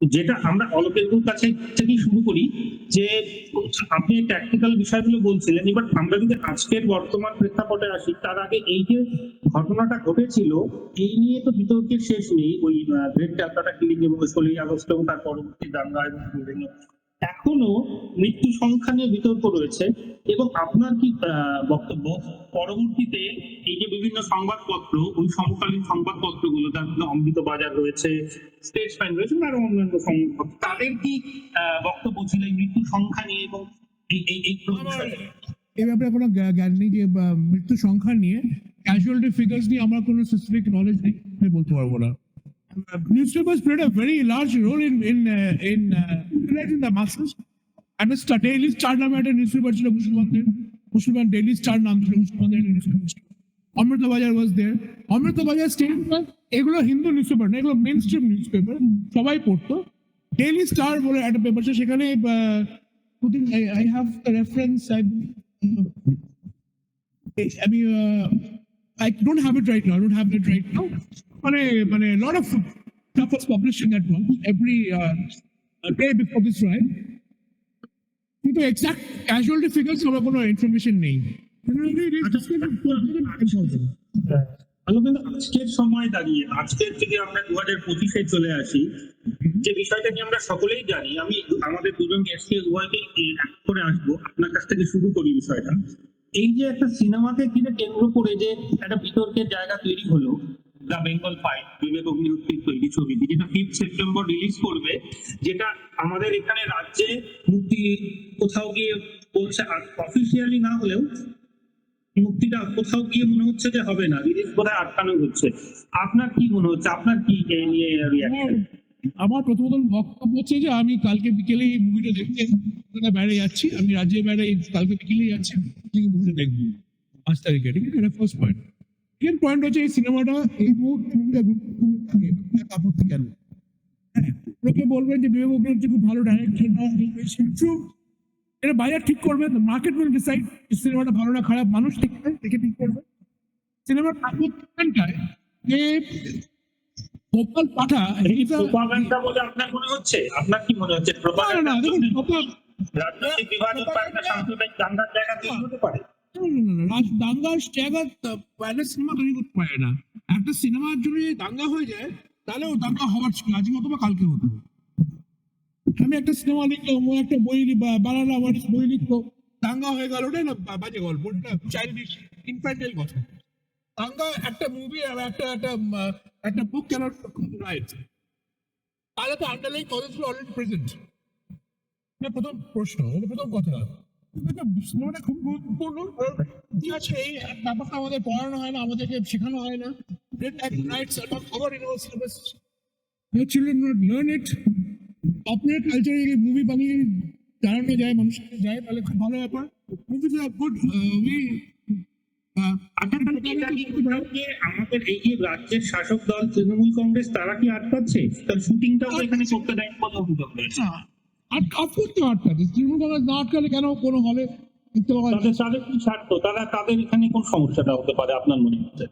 যেটা আমরা অলোকেন্দুর কাছে থেকে শুরু করি যে, আপনি ট্যাকটিক্যাল বিষয়গুলো বলছিলেন, এবার আমরা যদি আজকের বর্তমান প্রেক্ষাপটে আসি, তার আগে এই যে ঘটনাটা ঘটেছিল, এই নিয়ে তো বিতর্কের শেষ নেই, ওই গ্রেট ক্যালকাটা কিলিং এবং ষোলোই আগস্ট এবং তার পরবর্তী দাঙ্গা এবং বিভিন্ন এখনও মৃত্যু সংখ্যা নিয়ে বিতর্ক রয়েছে এবং আপনার কি বক্তব্য? পরবর্তীতে এই যে বিভিন্ন সংবাদপত্র ওই সমকালীন সংবাদপত্রগুলো তার মধ্যে অমৃত বাজার রয়েছে স্টেটসম্যান রয়েছে আরও অন্যান্য সংবাদপত্র। তাদের কি বক্তব্য ছিল এই মৃত্যু সংখ্যা নিয়ে এবং এই? এ ব্যাপারে কোনো জ্ঞা- জ্ঞান নেই যে মৃত্যু সংখ্যা নিয়ে ক্যাজুয়ালিটি ফিগার্স নিয়ে আমার কোনো স্পেসিফিক নলেজ নেই আমি বলতে পারব না। Newspapers played a very large role in in uh, in uh, mobilizing the masses. And Star Daily Star নামে একটা নিউজপেপার ছিল মুসলমানদের মুসলমান ডেইলি স্টার নাম ছিল মুসলমানদের অমৃত বাজার ওয়াজ দেয়ার অমৃত বাজার স্টেট এগুলো হিন্দু নিউজপেপার না এগুলো মেন স্ট্রিম নিউজপেপার সবাই পড়তো ডেইলি স্টার বলে একটা পেপার ছিল সেখানে আই হ্যাভ রেফারেন্স আমি I don't have it right now. I don't have it right now. মানে মানে a lot of stuff was published in that one every uh, day before this trial. কিন্তু exact casualty figures আমার কোনো information নেই। কিন্তু আজকের সময় দাঁড়িয়ে আজকের থেকে আমরা দু হাজার পঁচিশে চলে আসি। যে বিষয়টা নিয়ে আমরা সকলেই জানি আমি আমাদের দুজন গেস্টকে উভয়কে এক করে আসব আপনার কাছ থেকে শুরু করি বিষয়টা। এই যে একটা সিনেমাকে কিনে কেন্দ্র করে যে একটা বিতর্কের জায়গা তৈরি হলো দ্য বেঙ্গল ফাইট বিবেক অগ্নিহোত্রীর তৈরি ছবিটি যেটা ফিফথ সেপ্টেম্বর রিলিজ করবে, যেটা আমাদের এখানে রাজ্যে মুক্তি কোথাও গিয়ে বলছে অফিসিয়ালি না হলেও মুক্তিটা কোথাও গিয়ে মনে হচ্ছে যে হবে না রিলিজ বোধহয় আটকানো হচ্ছে। আপনার কি মনে হচ্ছে? আপনার কি নিয়ে রিয়াকশন আমার প্রথমত বক্তব্য হচ্ছে যে আমি কালকে বিকেলে এই মুভিটা দেখতে বাইরে যাচ্ছি, আমি রাজ্যের বাইরে কালকে বিকেলে যাচ্ছি মুভিটা দেখব। পাঁচ তারিখে, ঠিক আছে? এটা ফার্স্ট পয়েন্ট সেকেন্ড পয়েন্ট হচ্ছে এই সিনেমাটা এই আপত্তি কেন? লোকে বলবেন যে বিবেক অগ্নিহোত্রী খুব ভালো ডাইরেক্টর ট্রু এটা বাজার ঠিক করবে মার্কেট উইল ডিসাইড সিনেমাটা ভালো না খারাপ মানুষ ঠিক করে দেখে ঠিক করবে। সিনেমার আপত্তিটায় যে গোপাল পাঠা এটা প্রোপাগান্ডা বলে আপনার মনে হচ্ছে? আপনার কি মনে হচ্ছে? না, না, প্রোপাগান্ডা দেখুন, রাজনৈতিক বিভাজন বা একটা সাম্প্রদায়িক দাঙ্গার জায়গা তৈরি হতে পারে। না, না, না, না, রাজ দাঙ্গার জায়গা সিনেমা তৈরি করতে পারে না। একটা সিনেমার জন্য যদি দাঙ্গা হয়ে যায় তাহলে দাঙ্গা হওয়ার ছিল। আজকে হতো বা কালকে হতো আমি একটা সিনেমা লিখলাম, ও একটা বই বানালাম বই লিখলো। দাঙ্গা হয়ে গেল ওটাই না বাজে গল্প, ওটা চাইল্ডিশ ইনফ্যান্টাইল কথা। দাঙ্গা একটা মুভি আর একটা একটা একটা বুক কেন রাইট তাহলে তো আন্ডারলাইন কজেসগুলো অলরেডি প্রেজেন্ট প্রথম প্রশ্ন প্রথম কথা। সিনেমাটা খুব গুরুত্বপূর্ণ। কি আছে এই ব্যাপারটা আমাদের পড়ানো হয় না আমাদেরকে শেখানো হয় না। Rights are not cover in our syllabus Your children not learn it. Popular কালচারে যদি মুভি বানিয়ে জানানো যায় মানুষকে যায় তাহলে খুব ভালো ব্যাপার। গুড উই কি কোথাও গিয়ে আমাদের এই যে রাজ্যের শাসক দল তৃণমূল কংগ্রেস তারা কি আটকাচ্ছে? তার শুটিংটাও এখানে করতে দেয় তৃণমূল কংগ্রেস না আটকালে কেন কোনো হলে তাদের তাদের কি স্বার্থ? তারা তাদের এখানে কোন সমস্যাটা হতে পারে আপনার মনে হচ্ছে?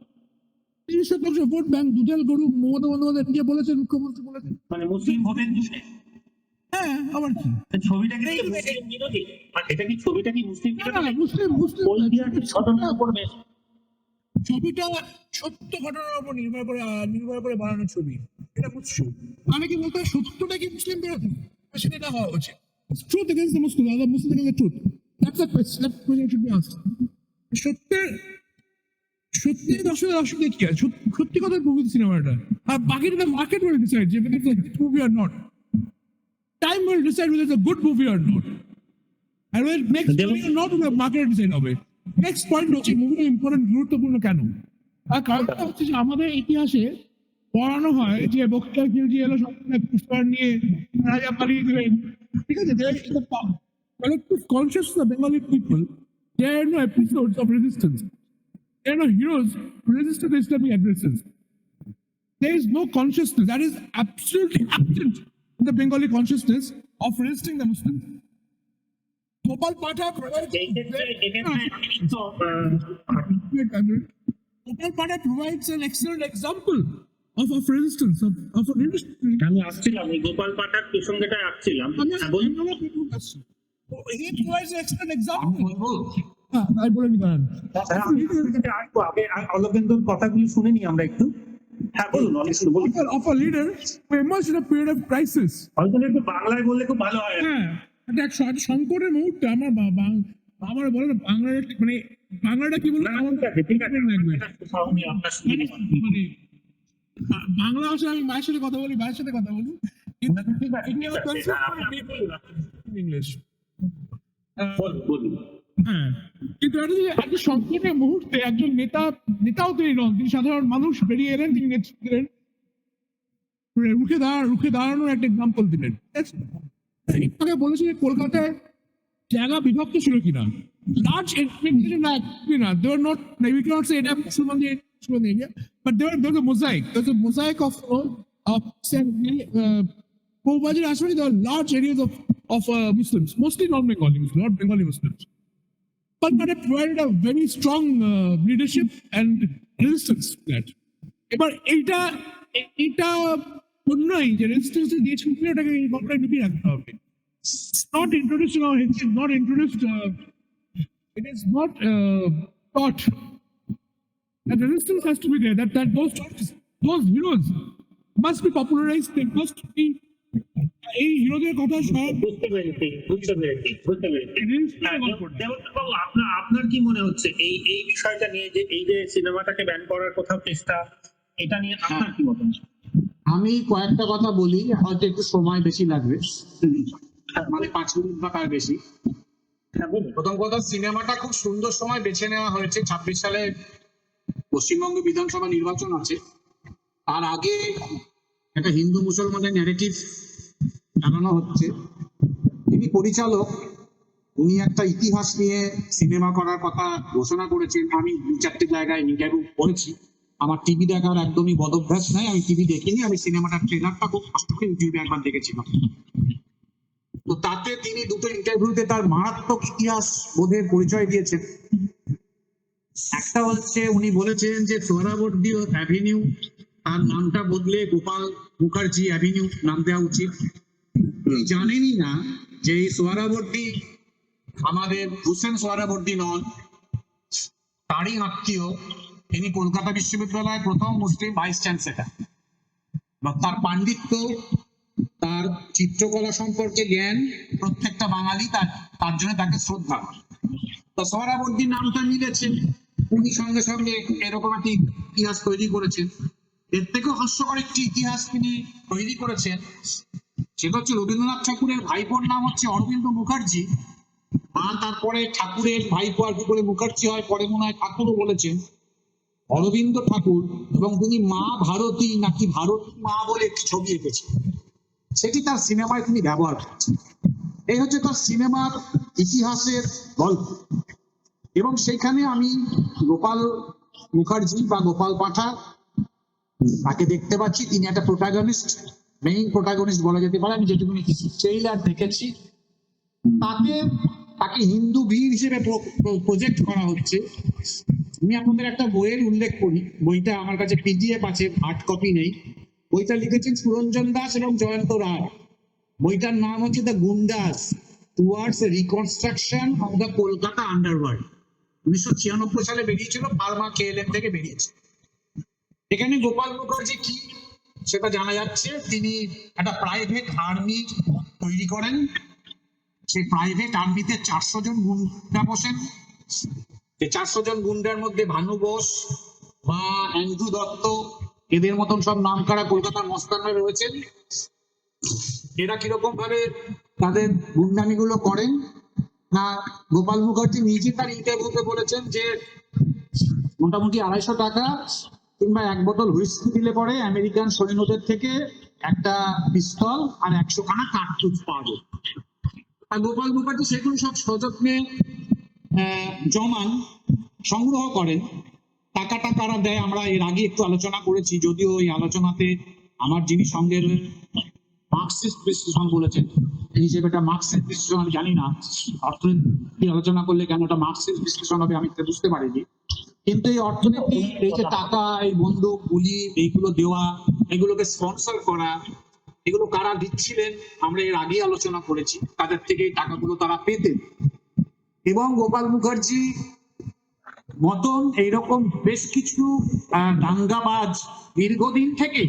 তিরিশ শতাংশ ভোট ব্যাংক দুধেল গরু মমতা বন্দ্যোপাধ্যায় নিজে বলেছেন মুখ্যমন্ত্রী বলেছেন। মানে মুসলিম ভোটের জন্য হ্যাঁ আবার কি? ছবিটা কি মুসলিম বিরোধী? মানে এটা কি ছবিটা কি মুসলিম মুসলিম মুসলিম। সত্য ঘটনার উপর নির্ভর করে নির্ভর করে বানানো ছবি। এটা বুঝছ আমি কি বলতে সত্যটা কি মুসলিম বিরোধী? সেটা না হওয়া উচিত truth against the Muslim the Muslim against the truth that's a question that question should be asked সত্যের সত্যি দর্শক দর্শকের কি আছে সত্যি- কথা মুভি সিনেমাটা। আর বাকিটা মার্কেট উইল ডিসাইড যে it's a hit movie or not time will decide whether it's a good movie or not and when it makes There money or not decide হবে নেক্সট পয়েন্ট হচ্ছে মুভিটা important গুরুত্বপূর্ণ কেন? আর কারণটা হচ্ছে যে আমাদের ইতিহাসে পড়ানো হয় যে বক্তার খিলজি এলো সবসময় পুষ্পার নিয়ে রাজা পালিয়ে গেলেন ঠিক আছে there is the collective consciousness of Bengali people there are no episodes of resistance there are no heroes who resisted the Islamic aggressions there is no consciousness that is absolutely absent in the Bengali consciousness of resisting the Muslims. আমি কিন্তু আহ, Gopal provides an excellent example of, of resistance, of, of a resistance. আমি আসছিলাম এই গোপাল পাঠার প্রসঙ্গটায় আসছিলাম হ্যাঁ, বলুন an excellent আমি example. বলব হ্যাঁ, আমি বলে নি। হ্যাঁ, আপনাকে আসব আগে আ- অলোকেন্দুর কথাগুলি শুনে নি আমরা একটু হ্যাঁ বলুন বলুন emerged in a period of crisis. হয়তো একটু বাংলায় বললে খুব ভালো হয় হ্যাঁ একটা এক সংকটের মুহূর্তে আমার আমার বলে না বাংলার একটা- মানে বাংলাটা কি বলব ঠিক আছে। মানে বাংলা ভাষায় আমি মায়ের সাথে কথা বলি মায়ের সাথে কথা বলি। কিন্তু ঠিক ঠিক ইংলিশ। হ্যাঁ একটা যে মুহূর্তে একজন নেতা নেতাও তিনি নন তিনি সাধারণ মানুষ বেরিয়ে এলেন তিনি নেতৃত্ব দিলেন। মানে রুখে দাঁড়া রুখে দাঁড়ানোর একটা এক্সাম্পল দিলেন। আপনাকে বলেছি যে কলকাতায় জায়গা বিভক্ত ছিল কিনা। লার্জ না কিনা they are not we cannot say এটা মুসলমান মুসলমান area but there there a mosaic there a mosaic of of Bowbajir Ashwini, there are large areas of, of uh, Muslims, mostly non-Bengali Muslims, not Bengali Muslims. But, but it provided a very strong uh, leadership and resistance to that. এবার এইটা এ- এটা অন্যই যে resistance দিয়েছেন কিনা ওটাকে এই গল্পটা লুকিয়ে রাখতে হবে not introduced in our history not introduced it is not uh, that resistance has to be there. That that those stories, those heroes must be popularized. They must be এই হিরোদের কথা সব বুঝতে পেরেছি বুঝতে পেরেছি বুঝতে পেরেছি। হ্যাঁ, গল্পটা। দেবদত্তবাবু, আপনার আপনার কি মনে হচ্ছে? এই এই বিষয়টা নিয়ে যে এই যে সিনেমাটাকে ব্যান করার কোথাও চেষ্টা এটা নিয়ে আপনার কি মতামত? আমি কয়েকটা কথা বলি হয়তো একটু সময় বেশি লাগবে। মানে পাঁচ মিনিট বা তার বেশি। হ্যাঁ প্রথম কথা সিনেমাটা খুব সুন্দর সময় বেছে নেওয়া হয়েছে। ছাব্বিশ সালে পশ্চিমবঙ্গ বিধানসভা নির্বাচন আছে, তার আগে একটা হিন্দু মুসলমানের ন্যারেটিভ জানানো হচ্ছে। তিনি পরিচালক, উনি একটা ইতিহাস নিয়ে সিনেমা করার কথা ঘোষণা করেছেন। আমি দু চারটে জায়গায় ইন্টারভিউ করেছি। আমার টিভি দেখার একদমই বদভ্যাস নাই, আমি টিভি দেখিনি, আমি সিনেমাটার ট্রেলারটা খুব কষ্ট করে ইউটিউবে একবার দেখেছিলাম। তো তাতে তিনি দুটো ইন্টারভিউতে তার মারাত্মক ইতিহাস বোধের পরিচয় দিয়েছেন। একটা হচ্ছে উনি বলেছেন যে সোহরাবর্দী অ্যাভিনিউ তার নামটা বদলে গোপাল মুখার্জি অ্যাভিনিউ নাম দেওয়া উচিত। উনি জানেনই না যে এই সোহরাবর্দী আমাদের হুসেন সোহরাবর্দী নন, তারই আত্মীয়। তিনি কলকাতা বিশ্ববিদ্যালয়ের প্রথম মুসলিম ভাইস চ্যান্সেলর বা তার পাণ্ডিত্য, তার চিত্রকলা সম্পর্কে জ্ঞান, প্রত্যেকটা বাঙালি তার তার জন্য তাকে শ্রদ্ধা। তো সোহরাবর্দী নামটা মিলেছে। উনি সঙ্গে সঙ্গে এরকম একটি ইতিহাস তৈরি করেছেন। এর থেকেও হাস্যকর একটি ইতিহাস তিনি তৈরি করেছেন। সেটা হচ্ছে রবীন্দ্রনাথ ঠাকুরের ভাইপোর নাম হচ্ছে অরবিন্দ মুখার্জি। মা তারপরে ঠাকুরের ভাইপো আর কি করে মুখার্জি হয়, পরে মনে হয় ঠাকুরও বলেছেন। অরবিন্দ ঠাকুর এবং তিনি মা ভারতী নাকি ভারতী মা বলে একটি ছবি এঁকেছেন। সেটি তার সিনেমায় তিনি ব্যবহার করছেন। এই হচ্ছে তার সিনেমার ইতিহাসের গল্প। এবং সেখানে আমি গোপাল মুখার্জি বা গোপাল পাঠা তাকে দেখতে পাচ্ছি। তিনি একটা প্রোটাগনিস্ট মেইন প্রোটাগনিস্ট বলা যেতে পারে। আমি যেটুকু ট্রেইলার দেখেছি তাকে তাকে হিন্দু বীর হিসেবে প্রজেক্ট করা হচ্ছে। আমি আপনাদের একটা বইয়ের উল্লেখ করি। বইটা আমার কাছে পিডিএফ আছে হার্ড কপি নেই। বইটা লিখেছেন সুরঞ্জন দাস এবং জয়ন্ত রায়। বইটার নাম হচ্ছে the Goondas towards reconstruction of the Calcutta underworld উনিশশো ছিয়ানব্বই সালে বেরিয়েছিল পালমা কেএলএম থেকে বেরিয়েছে। এখানে গোপাল মুখার্জি কি, সেটা জানা যাচ্ছে। তিনি একটা প্রাইভেট আর্মি তৈরি করেন। সেই প্রাইভেট আর্মিতে চারশো জন গুন্ডা বসেন। যে চারশো জন গুন্ডার মধ্যে ভানু বোস বা অ্যান্ড্রু দত্ত, এদের মতন সব নাম করা কলকাতার মস্তানরা রয়েছেন। এরা কীরকম ভাবে তাদের গুন্ডামি গুলো করেন? না, গোপাল মুখার্জি নিজে তার ইন্টারভিউতে বলেছেন যে মোটামুটি আড়াইশো টাকা কিংবা এক বোতল হুইস্কি দিলে পরে আমেরিকান সৈন্যদের থেকে একটা পিস্তল আর একশো খানা কার্তুজ পাওয়া যায়। আর গোপাল মুখার্জি সেগুলো সব সযত্নে জমান, সংগ্রহ করেন। টাকাটা কারা দেয়, আমরা এর আগে একটু আলোচনা করেছি, যদিও ওই আলোচনাতে আমার যিনি সঙ্গে মার্কসিস্ট বিশ্লেষণ বলেছেন। এই হিসেবে এটা মার্কসিস্ট বিশ্লেষণ আমি জানি না, অর্থনীতি আলোচনা করলে কেন ওটা মার্কসিস্ট বিশ্লেষণ হবে আমি বুঝতে পারিনি। কিন্তু এই অর্থনীতি, এই যে টাকা, এই বন্দুক, গুলি, এইগুলো দেওয়া, এগুলোকে স্পন্সর করা, এগুলো কারা দিচ্ছিলেন, আমরা এর আগে আলোচনা করেছি, তাদের থেকে টাকাগুলো তারা পেতেন। এবং গোপাল মুখার্জি মতন এইরকম বেশ কিছু দাঙ্গাবাজ দীর্ঘদিন থেকে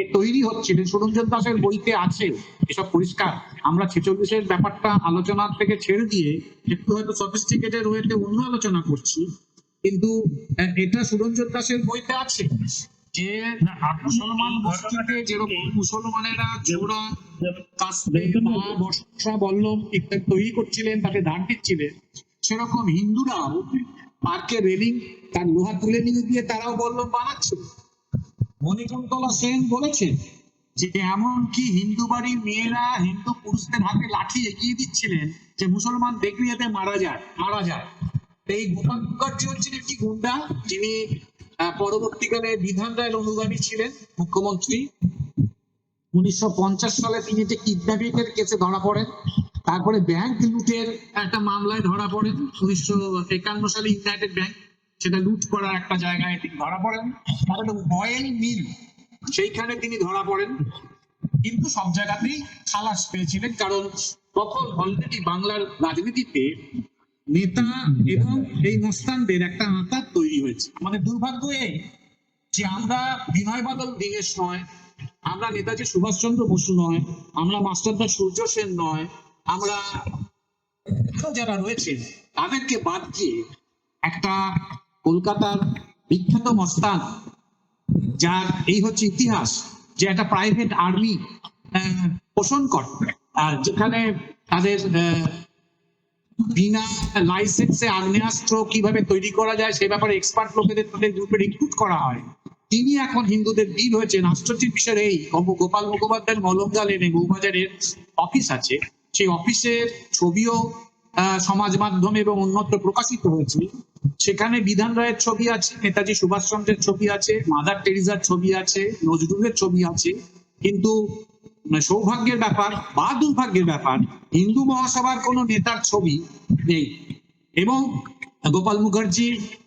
এ তৈরি হচ্ছে, যে সুরঞ্জন দাসের বইতে আছে, এসব পরিষ্কার। আমরা ছেচল্লিশের ব্যাপারটা আলোচনার থেকে ছেড়ে দিয়ে একটু হয়তো সফিস্টিকেটেড ওয়েতে অন্য আলোচনা করছি। কিন্তু এটা সুরঞ্জন দাসের বইতে আছে যে মুসলমান বস্তিতে যেরকম মুসলমানেরা জোড়া বর্ষা, বল্লম ইত্যাদি তৈরি করছিলেন তাকে ধান দিচ্ছিলেন সেরকম হিন্দুরাও পার্কে রেলিং তার লোহা তুলে নিয়ে দিয়ে তারাও বল্লম বানাচ্ছে। মণিকুন্তলা সেন বলেছেন যে এমনকি হিন্দু বাড়ির মেয়েরা হিন্দু পুরুষদের হাতে লাঠি এগিয়ে দিচ্ছিলেন যে মুসলমান দেখলে যাতে মারা যায় মারা যায়। এই গোপাল মুখার্জি হচ্ছেন একটি গুন্ডা, যিনি পরবর্তীকালে বিধান রায়ের অনুগামী ছিলেন, মুখ্যমন্ত্রী। উনিশশো পঞ্চাশ সালে তিনি যে কিডন্যাপিং কেসে ধরা পড়েন, তারপরে ব্যাংক লুটের একটা মামলায় ধরা পড়েন, উনিশশো একান্ন সালে ইউনাইটেড ব্যাংক। সেটা লুট করার একটা জায়গায় তিনি ধরা পড়েন। তারপরে অয়েল মিল। সেইখানে তিনি ধরা পড়েন। কিন্তু সব জায়গাতেই খালাস পেয়েছিলেন, কারণ তখন অলরেডি বাংলার রাজনীতিতে নেতা এবং এই মস্তানদের একটা আঁতাত তৈরি হয়েছে। আমাদের দুর্ভাগ্য এই যে আমরা বিনয় বাদল দীনেশ নয়, আমরা নেতাজি সুভাষচন্দ্র বসু নয়, আমরা মাস্টারদা সূর্য সেন নয়, আমরা যারা রয়েছেন, তাদেরকে বাদ দিয়ে একটা কলকাতার বিখ্যাত মস্তান, যার এই হচ্ছে ইতিহাস, যে একটা প্রাইভেট আর্মি পোষণ করে। আর যেখানে তাদের বিনা লাইসেন্সে আগ্নেয়াস্ত্র কীভাবে তৈরি করা যায়, সে ব্যাপারে এক্সপার্ট লোকেদের তাদের গ্রুপে রিক্রুট করা হয়। তিনি এখন হিন্দুদের বীর হয়েছেন। আশ্চর্যের বিষয় এই গোপাল মুখোপাধ্যায়ের মলমদা লেনে বউবাজারের অফিস আছে। সেই অফিসের ছবিও সমাজ মাধ্যমে এবং অন্যত্র প্রকাশিত হয়েছে। সেখানে বিধান রায়ের ছবি আছে, নেতাজি সুভাষচন্দ্রের ছবি আছে, মাদার টেরিজার ছবি আছে, নজরুলের ছবি আছে। কিন্তু মানে সৌভাগ্যের ব্যাপার বা দুর্ভাগ্যের ব্যাপার, হিন্দু মহাসভার কোনো নেতার ছবি নেই। এবং গোপাল মুখার্জি,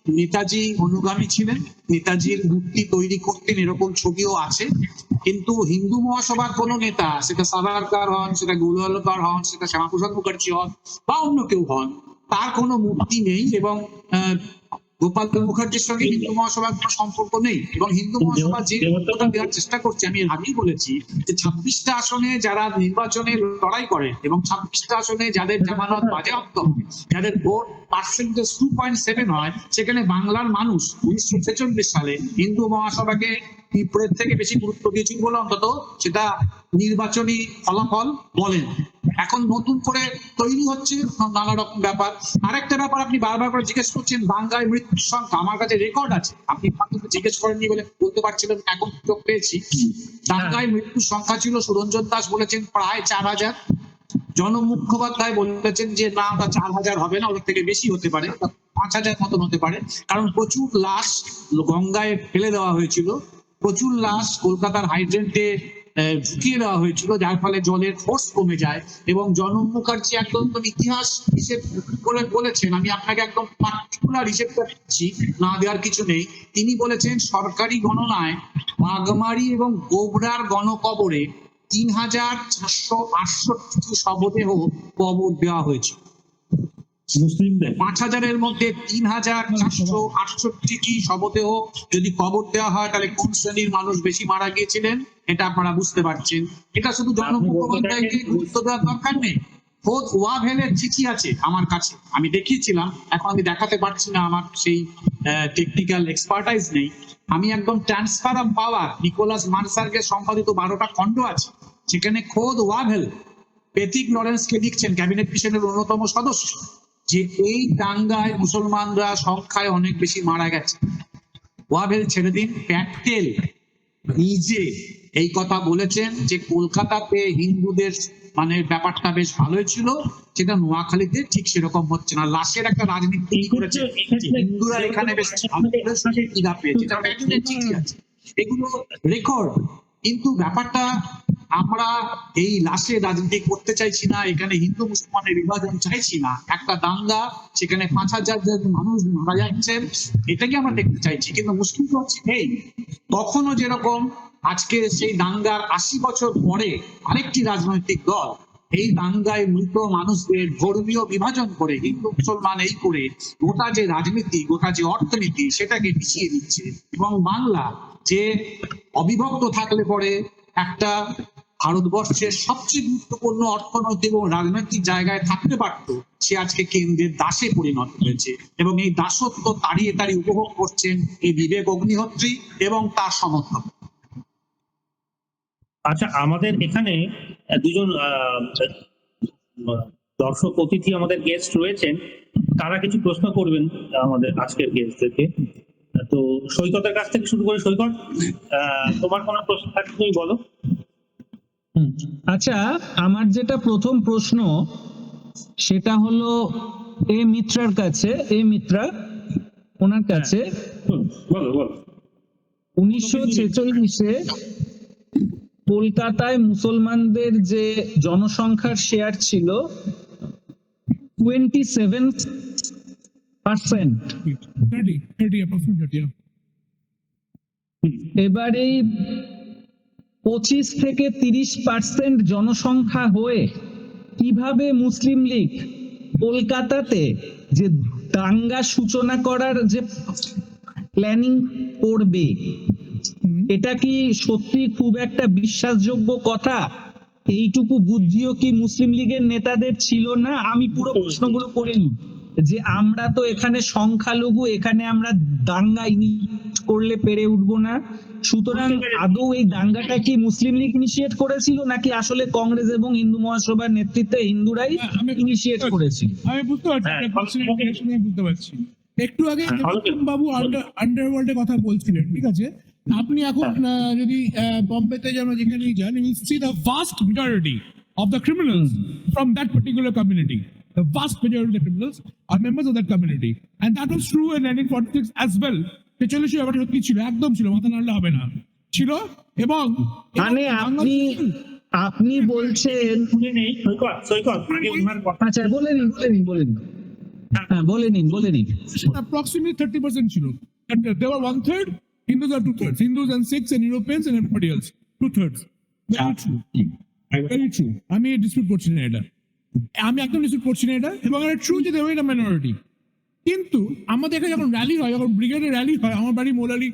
নেতাজি অনুগামী ছিলেন। নেতাজির মূর্তি তৈরি করতেন এরকম ছবিও আছে। কিন্তু হিন্দু মহাসভার কোন নেতা, সেটা সাভারকার হন, সেটা গুলওয়ালকার হন, সেটা শ্যামাপ্রসাদ মুখার্জি হন বা অন্য কেউ হন, তার কোনো মূর্তি নেই এবং গোপাল মুখার্জির সঙ্গে হিন্দু মহাসভার কোনো সম্পর্ক নেই এবং হিন্দু মহাসভা যে কথা দেওয়ার চেষ্টা করছে আমি আগেই বলেছি যে ছাব্বিশটা আসনে যারা নির্বাচনে লড়াই করে এবং ছাব্বিশটা আসনে যাদের জামানত বাজেয়াপ্ত হয়, যাদের vote percentage two point seven হয় সেখানে বাংলার মানুষ উনিশশো ছেচল্লিশ সালে হিন্দু মহাসভাকে পিঁপড়ের থেকে বেশি গুরুত্ব দিয়েছিল বলে অন্তত, সেটা নির্বাচনী ফলাফল বলেন। এখন নতুন করে তৈরি হচ্ছে নানা রকম ব্যাপার। আরেকটা ব্যাপার আপনি বারবার করে জিজ্ঞেস করছেন, বাংলায় মৃত্যুর সংখ্যা, আমার কাছে রেকর্ড আছে। আপনি জিজ্ঞেস করেননি বলে বলতে পারছিলেন এখন চোখ পেয়েছি। দাঙ্গায় মৃত্যুর সংখ্যা ছিল, সুরঞ্জন দাস বলেছেন প্রায় চার হাজার। জন মুখোপাধ্যায় বলেছেন যে, না ওটা চার হাজার হবে না ওদের থেকে বেশি হতে পারে পাঁচ হাজার মতন হতে পারে। কারণ প্রচুর লাশ গঙ্গায় ফেলে দেওয়া হয়েছিল। প্রচুর লাশ কলকাতার হাইড্রেন্টে ঢুকিয়ে দেওয়া হয়েছিল, যার ফলে জলের ফোর্স কমে যায় এবং জনম মুখার্জি একদম ইতিহাস হিসেব করে বলেছেন, আমি আপনাকে একদম পার্টিকুলার হিসেবটা দিচ্ছি, না দেওয়ার কিছু নেই, তিনি বলেছেন, সরকারি গণনায় বাগমারি এবং গোবরার গণকবরে তিন হাজার চারশো আটষট্টি শবদেহ কবর দেওয়া হয়েছে মুসলিমদের। পাঁচ হাজারের মধ্যে তিন হাজার চারশো আটষট্টিটি শবদেহ যদি কবর দেওয়া হয় তাহলে কোন শ্রেণির মানুষ বেশি মারা গিয়েছিলেন? এটা আপনারা বুঝতে পারছেন। এটা শুধু জন মুখোপাধ্যায়কে গুরুত্ব দেওয়ার দরকার নেই। খোদ ওয়াভেলের চিঠি আছে আমার কাছে। আমি দেখিয়েছিলাম এখন আমি দেখাতে পারছি না আমার সেই টেকনিক্যাল এক্সপার্টাইজ নেই। আমি একদম transfer of power Nicholas Mansergh সম্পাদিত বারোটা খণ্ড আছে। সেখানে খোদ ওয়াভেল পেথিক লরেন্সকে লিখছেন ক্যাবিনেট মিশনের অন্যতম সদস্য। যে এই দাঙ্গায় মুসলমানরা সংখ্যায় অনেক বেশি মারা গেছে। ওয়াভেল ছেড়ে দিন। প্যাটেল নিজে এই কথা বলেছেন যে কলকাতাতে হিন্দুদের মানে ব্যাপারটা বেশ ভালোই ছিল সেটা নোয়াখালীতে ঠিক সেরকম হচ্ছে না। লাশের একটা রাজনীতি তৈরি করেছে। হিন্দুরা এখানে বেশ আছে। এগুলো রেকর্ড কিন্তু ব্যাপারটা আমরা এই লাশে রাজনীতি করতে চাইছি না, এখানে হিন্দু মুসলমানের বিভাজন চাইছি না। একটা দাঙ্গা, সেখানে পাঁচ হাজার মানুষ মারা যাচ্ছেন, এটাকে আমরা দেখতে চাইছি। কিন্তু মুশকিল তো হচ্ছে এই তখনও যেরকম আজকে সেই দাঙ্গার আশি বছর পরে আরেকটি রাজনৈতিক দল এই দাঙ্গায় মৃত মানুষদের ধর্মীয় বিভাজন করে, হিন্দু মুসলমান এই করে গোটা যে রাজনীতি, গোটা যে অর্থনীতি, সেটাকে পিছিয়ে দিচ্ছে। এবং বাংলা যে অবিভক্ত থাকলে পরে একটা ভারতবর্ষের সবচেয়ে গুরুত্বপূর্ণ অর্থনৈতিক এবং রাজনৈতিক জায়গায় থাকতে পারত, সে আজকে কেন্দ্রের দাসে পরিণত হয়েছে এবং এই দাসত্ব তাড়িয়ে তাড়িয়ে উপভোগ করছেন এই বিবেক অগ্নিহোত্রী এবং তার সমর্থক। আচ্ছা আমাদের এখানে দুজন দর্শক অতিথি আমাদের গেস্ট রয়েছেন। তারা কিছু প্রশ্ন করবেন আমাদের আজকের গেস্টদেরকে তো সৈকতের কাছ থেকে শুরু করে সৈকত তোমার কোনো প্রশ্ন থাকলে তুমি বলো। আচ্ছা আমার যেটা প্রথম প্রশ্ন সেটা হলো এ মিত্রার কাছে এ মিত্রা ওনার কাছে বলো উনিশশো ছেচল্লিশে কলকাতায় মুসলমানদের যে জনসংখ্যার শেয়ার ছিল টোয়েন্টি সেভেন পার্সেন্ট এবার এই পঁচিশ থেকে তিরিশ পার্সেন্ট জনসংখ্যা হয়ে কীভাবে মুসলিম লীগ কলকাতাতে যে দাঙ্গা সূচনা করার যে প্ল্যানিং করবে, এটা কি সত্যি খুব একটা বিশ্বাসযোগ্য কথা? এইটুকু বুদ্ধিও কি মুসলিম লীগের নেতাদের ছিল না? আমি পুরো প্রশ্নগুলো করিনি। যে আমরা তো এখানে সংখ্যালঘু, এখানে আমরা দাঙ্গা করলে পেরে উঠবো না। সুতরাং আদৌ এই দাঙ্গাটা কি মুসলিম লীগ ইনিশিয়েট করেছিল নাকি আসলে কংগ্রেস এবং হিন্দু মহাসভার নেতৃত্বে হিন্দুরাই হ্যাঁ, আমি- ইনিশিয়েট করেছিল? আমি বুঝতে পারছি হ্যাঁ, আমি বুঝতে পারছি। একটু আগে হ্যাঁ, বাবু আন্ডার আন্ডারওয়ার্ল্ডের কথা বলছিলেন ঠিক আছে? আপনি এখন আহ, যদি আহ, বোম্বেতে যেন যেখানেই যান you see the vast majority of the criminals from that particular community The vast majority of the criminals are members of that community. And that was true in 1946 as well. ছেচল্লিশে ব্যাপারটা সত্যি ছিল একদম ছিল মাথা নাড়লে হবে না ছিল এবং মানে আপনি আপনি বলছেন শুনে নেই সৈকত সৈকত আগে ওনার কথা আচ্ছা বলে নিন বলে নিন বলে নিন হ্যাঁ বলে নিন বলে নিন approximately 30% ছিল. Were one third, Hindus are two thirds. Hindus and Sikhs and Europeans and everybody else. Two thirds. Very true. Very আমি ডিসপিউট করছি না এটা আমি একদম ডিসপিউট করছি না এটা এবং এটা ট্রু যে এটা মাইনরিটি কিন্তু আমাদের এখানে যখন র্যালি হয় যখন ব্রিগেডের র্যালি হয় আমার বাড়ি মোলালি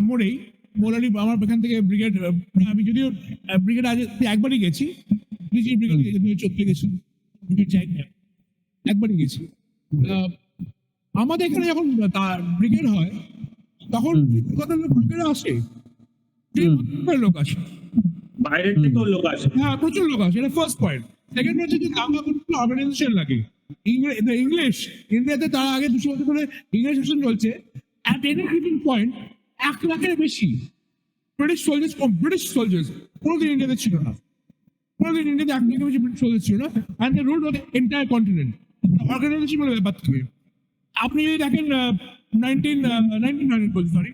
মোড়েই মোলালি আমার এখান থেকে ব্রিগেড আমি যদিও ব্রিগেড আজ একবারই গেছি নিজে ব্রিগেড চোখে গেছি যাই। একবারই গেছি। আহ, আমাদের এখানে যখন ব্রিগেড হয় তখন কত লোক ব্রিগেডে আসে। লোক আসে। বাইরের থেকেও লোক আসে। হ্যাঁ প্রচুর লোক আসে এটা ফার্স্ট পয়েন্ট সেকেন্ড হচ্ছে যে দাঙ্গা করতে অর্গানাইজেশন লাগে। ইংলিশ। ইন্ডিয়াতে তার আগে দুশো বছর ধরে ইংলিশ শাসন চলছে। অ্যাট এনি গিভিং পয়েন্ট এক লাখের বেশি ব্রিটিশ সোলজার্স ব্রিটিশ সোলজার্স কোনোদিন ইন্ডিয়াতে ছিল না। কোনোদিন ইন্ডিয়াতে এক লাখের বেশি ব্রিটিশ সোলজার ছিল না। And the rule of entire continent organization বলে ব্যাপার থেকে। আপনি যদি দেখেন নাইনটিন নাইনটিন হান্ড্রেড বলছি সরি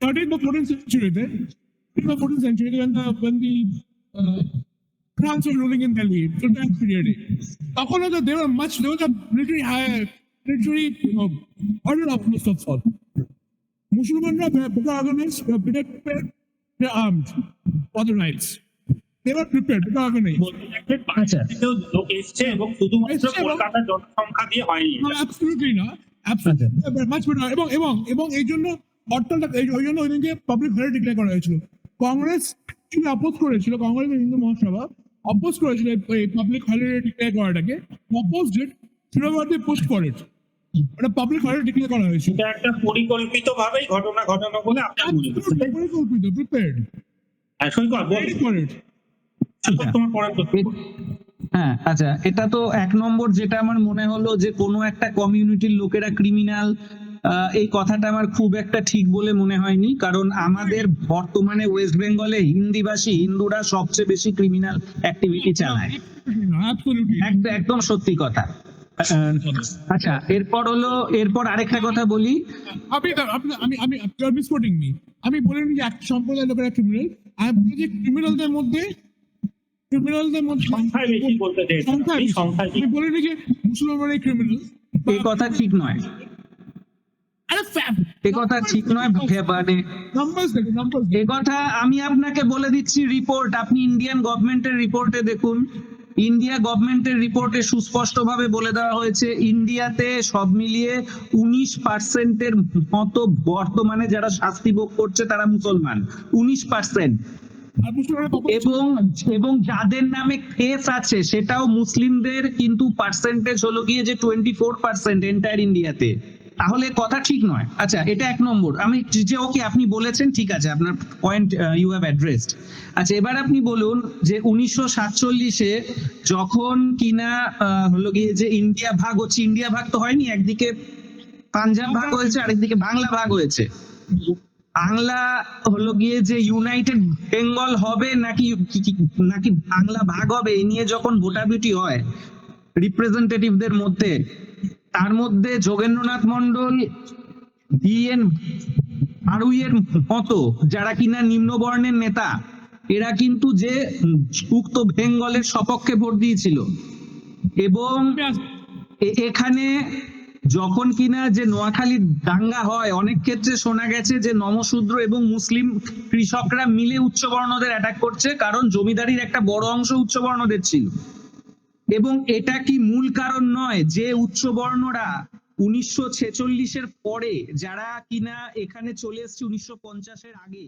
থার্টিন বা ফোরটিন সেঞ্চুরিতে in the 14th uh, France were ruling in Delhi for that period. হয়তো they were much they were the military higher military you know order of most of all. মুসলমানরা better organized, were better prepared, they're armed for the rights. They were prepared, better organized. আচ্ছা। No, absolutely না absolutely much better এবং এবং এবং এই জন্য হরতালটা ওই জন্য ওই দিনকে পাবলিক হলিডে ডিক্লেয়ার করা হয়েছিল কংগ্রেস কিন্তু অপোজ করেছিল কংগ্রেস হিন্দু মহাসভা অপোজ করেছিল এই public holiday declare করাটাকে। Oppose did Trinamool post it ওটা পাবলিক হলিডে ডিক্লেয়ার করা হয়েছিল এটা একটা পরিকল্পিত ভাবেই ঘটনা ঘটানো বলে আপনার মনে Absolutely পরিকল্পিত প্রিপেয়ার্ড হ্যাঁ আচ্ছা এটা তো এক নম্বর যেটা আমার মনে হলো যে কোনো একটা কমিউনিটির লোকেরা ক্রিমিনাল এই কথাটা আমার খুব একটা ঠিক বলে মনে হয়নি কারণ আমাদের বর্তমানে ওয়েস্ট বেঙ্গলে হিন্দিভাষী হিন্দুরা সবচেয়ে বেশি ক্রিমিনাল অ্যাক্টিভিটি চালায়। একদম একদম সত্যি কথা। আচ্ছা এরপর হলো এরপর আরেকটা কথা বলি। আমি আপনি আমি আমি ইউ মি আমি বলিনি যে এক সম্প্রদায়ের লোকেরা ক্রিমিনাল আমি বলি যে ক্রিমিনালদের মধ্যে ক্রিমিনালদের মধ্যে সংখ্যায় বেশি বলতে বেশি। সংখ্যায় আমি বলিনি যে মুসলমানরাই ক্রিমিনাল এই কথা ঠিক নয়। কথা ঠিক নয় মানে নাম্বারস দেখুন নাম্বারস এ কথা আমি আপনাকে বলে দিচ্ছি রিপোর্ট আপনি ইন্ডিয়ান গভর্নমেন্টের রিপোর্টে দেখুন। ইন্ডিয়া গভর্নমেন্টের রিপোর্টে সুস্পষ্টভাবে বলে দেওয়া হয়েছে ইন্ডিয়াতে সব মিলিয়ে উনিশ পার্সেন্টের মতো বর্তমানে যারা শাস্তি ভোগ করছে তারা মুসলমান। উনিশ পার্সেন্ট এবং এবং যাদের নামে কেস আছে সেটাও মুসলিমদের কিন্তু পার্সেন্টেজ হলো গিয়ে যে টোয়েন্টি ফোর পার্সেন্ট এন্টায়ার ইন্ডিয়াতে তাহলে কথা ঠিক নয়। আচ্ছা এটা এক নম্বর। আমি যে ওকে আপনি বলেছেন, ঠিক আছে, আপনার পয়েন্ট ইউ হ্যাভ অ্যাড্রেসড আচ্ছা এবার আপনি বলুন যে উনিশশো সাতচল্লিশে যখন কিনা হলো গিয়ে যে ইন্ডিয়া ভাগ হচ্ছে, ইন্ডিয়া ভাগ তো হয়নি, একদিকে পাঞ্জাব ভাগ হয়েছে, আরেকদিকে বাংলা ভাগ হয়েছে। বাংলা হলো গিয়ে যে ইউনাইটেড বেঙ্গল হবে, নাকি নাকি বাংলা ভাগ হবে এই নিয়ে যখন ভোটাভুটি হয় রিপ্রেজেন্টেটিভদের মধ্যে তার মধ্যে যোগেন্দ্রনাথ মন্ডল আরুইয়ের মতো যারা কিনা নিম্নবর্ণের নেতা, এরা কিন্তু যে উক্ত বেঙ্গলের সপক্ষে ভোট দিয়েছিল। এবং এখানে যখন কিনা যে নোয়াখালী দাঙ্গা হয়, অনেক ক্ষেত্রে শোনা গেছে যে নমশূদ্র এবং মুসলিম কৃষকরা মিলে উচ্চবর্ণদের অ্যাটাক করছে, কারণ জমিদারির একটা বড় অংশ উচ্চবর্ণদের ছিল। এবং এটা কি মূল কারণ নয় যে উচ্চবর্ণরা উনিশশো ছেচল্লিশের পরে যারা কিনা এখানে চলে এসছে উনিশশো পঞ্চাশের আগে